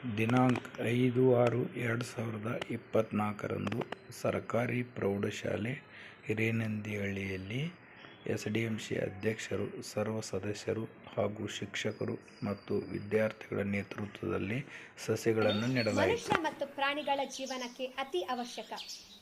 ದಿನಾಂಕ ಐದು ಆರು ಎರಡು ಸಾವಿರದ ಇಪ್ಪತ್ತ್ನಾಲ್ಕರಂದು ಸರ್ಕಾರಿ ಪ್ರೌಢಶಾಲೆ ಹಿರೇನಂದಿಹಳ್ಳಿಯಲ್ಲಿ ಎಸ್ ಡಿ ಎಂ ಸಿ ಅಧ್ಯಕ್ಷರು, ಸರ್ವ ಸದಸ್ಯರು ಹಾಗೂ ಶಿಕ್ಷಕರು ಮತ್ತು ವಿದ್ಯಾರ್ಥಿಗಳ ನೇತೃತ್ವದಲ್ಲಿ ಸಸಿಗಳನ್ನು ಮನುಷ್ಯ ಮತ್ತು ಪ್ರಾಣಿಗಳ ಜೀವನಕ್ಕೆ ಅತಿ ಅವಶ್ಯಕ.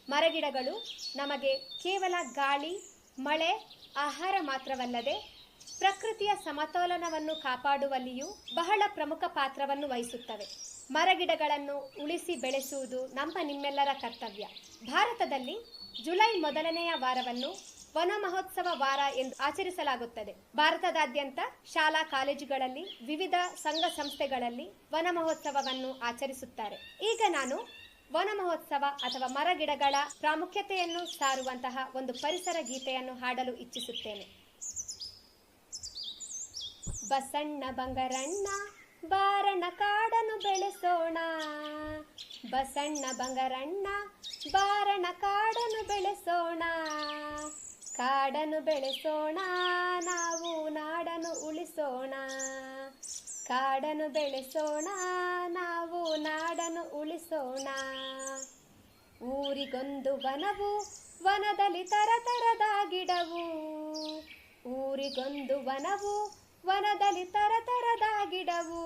ಮರಗಿಡಗಳು ನಮಗೆ ಕೇವಲ ಗಾಳಿ, ಮಳೆ, ಆಹಾರ ಮಾತ್ರವಲ್ಲದೆ ಪ್ರಕೃತಿಯ ಸಮತೋಲನವನ್ನು ಕಾಪಾಡುವಲ್ಲಿಯೂ ಬಹಳ ಪ್ರಮುಖ ಪಾತ್ರವನ್ನು ವಹಿಸುತ್ತವೆ. ಮರಗಿಡಗಳನ್ನು ಉಳಿಸಿ ಬೆಳೆಸುವುದು ನಮ್ಮ ನಿಮ್ಮೆಲ್ಲರ ಕರ್ತವ್ಯ. ಭಾರತದಲ್ಲಿ ಜುಲೈ ಮೊದಲನೆಯ ವಾರವನ್ನು ವನ ಮಹೋತ್ಸವ ವಾರ ಎಂದು ಆಚರಿಸಲಾಗುತ್ತದೆ. ಭಾರತದಾದ್ಯಂತ ಶಾಲಾ ಕಾಲೇಜುಗಳಲ್ಲಿ ವಿವಿಧ ಸಂಘ ಸಂಸ್ಥೆಗಳಲ್ಲಿ ವನ ಮಹೋತ್ಸವವನ್ನು ಆಚರಿಸುತ್ತಾರೆ. ಈಗ ನಾನು ವನ ಮಹೋತ್ಸವ ಅಥವಾ ಮರಗಿಡಗಳ ಪ್ರಾಮುಖ್ಯತೆಯನ್ನು ಸಾರುವಂತಹ ಒಂದು ಪರಿಸರ ಗೀತೆಯನ್ನು ಹಾಡಲು ಇಚ್ಛಿಸುತ್ತೇನೆ. ಬಸಣ್ಣ ಬಂಗರಣ್ಣ, ಬಾರಣ ಕಾಡನ್ನು ಬೆಳೆಸೋಣ. ಬಸಣ್ಣ ಬಂಗರಣ್ಣ, ಬಾರಣ ಕಾಡನ್ನು ಬೆಳೆಸೋಣ. ಕಾಡನ್ನು ಬೆಳೆಸೋಣ, ನಾವು ನಾಡನ್ನು ಉಳಿಸೋಣ. ಕಾಡನ್ನು ಬೆಳೆಸೋಣ, ನಾವು ನಾಡನ್ನು ಉಳಿಸೋಣ. ಊರಿಗೊಂದು ವನವು, ವನದಲ್ಲಿ ತರತರದ ಗಿಡವು ಊರಿಗೊಂದು ವನವು ವನದಲ್ಲಿ ತರತರದ ಗಿಡವು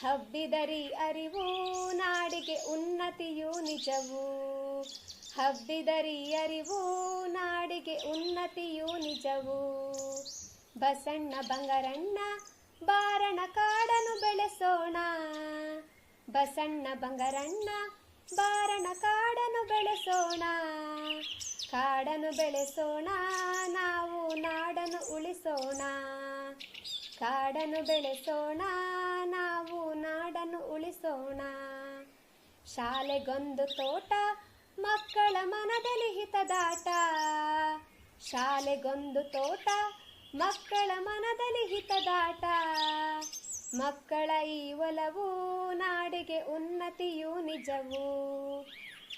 ಹಬ್ಬಿದರಿ ಅರಿವು ನಾಡಿಗೆ ಉನ್ನತಿಯು ನಿಜವು. ಹಬ್ಬಿದರಿ ಅರಿವು ನಾಡಿಗೆ ಉನ್ನತಿಯು ನಿಜವು. ಬಸಣ್ಣ ಬಂಗರಣ್ಣ, ಬಾರಣ ಕಾಡನ್ನು ಬೆಳೆಸೋಣ. ಬಸಣ್ಣ ಬಂಗರಣ್ಣ, ಬಾರಣ ಕಾಡನ್ನು ಬೆಳೆಸೋಣ. ಕಾಡನ್ನು ಬೆಳೆಸೋಣ, ನಾವು ನಾಡನ್ನು ಉಳಿಸೋಣ. ಕಾಡನ್ನು ಬೆಳೆಸೋಣ, ನಾವು ನಾಡನ್ನು ಉಳಿಸೋಣ. ಶಾಲೆಗೊಂದು ತೋಟ, ಮಕ್ಕಳ ಮನದಲ್ಲಿ ಹಿತದಾಟ ಶಾಲೆಗೊಂದು ತೋಟ, ಮಕ್ಕಳ ಮನದಲ್ಲಿ ಹಿತದಾಟ ಮಕ್ಕಳ ಈ ಒಲವು ನಾಡಿಗೆ ಉನ್ನತಿಯು ನಿಜವು.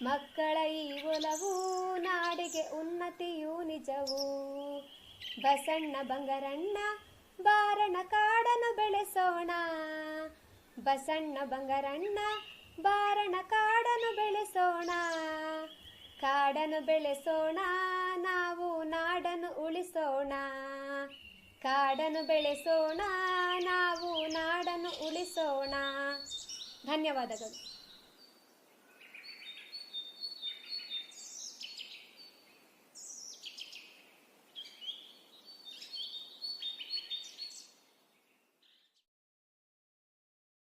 ಮಕ್ಕಳ ಈ ಒಲವು ನಾಡಿಗೆ ಉನ್ನತಿಯು ನಿಜವು. ಬಸಣ್ಣ ಬಂಗರಣ್ಣ ಬಾರಣ ಕಾಡನ್ನು ಬೆಳೆಸೋಣ. ಬಸಣ್ಣ ಬಂಗರಣ್ಣ, ಬಾರಣ ಕಾಡನ್ನು ಬೆಳೆಸೋಣ. ಕಾಡನ್ನು ಬೆಳೆಸೋಣ, ನಾವು ನಾಡನ್ನು ಉಳಿಸೋಣ. ಕಾಡನ್ನು ಬೆಳೆಸೋಣ, ನಾವು ನಾಡನ್ನು ಉಳಿಸೋಣ. ಧನ್ಯವಾದಗಳು.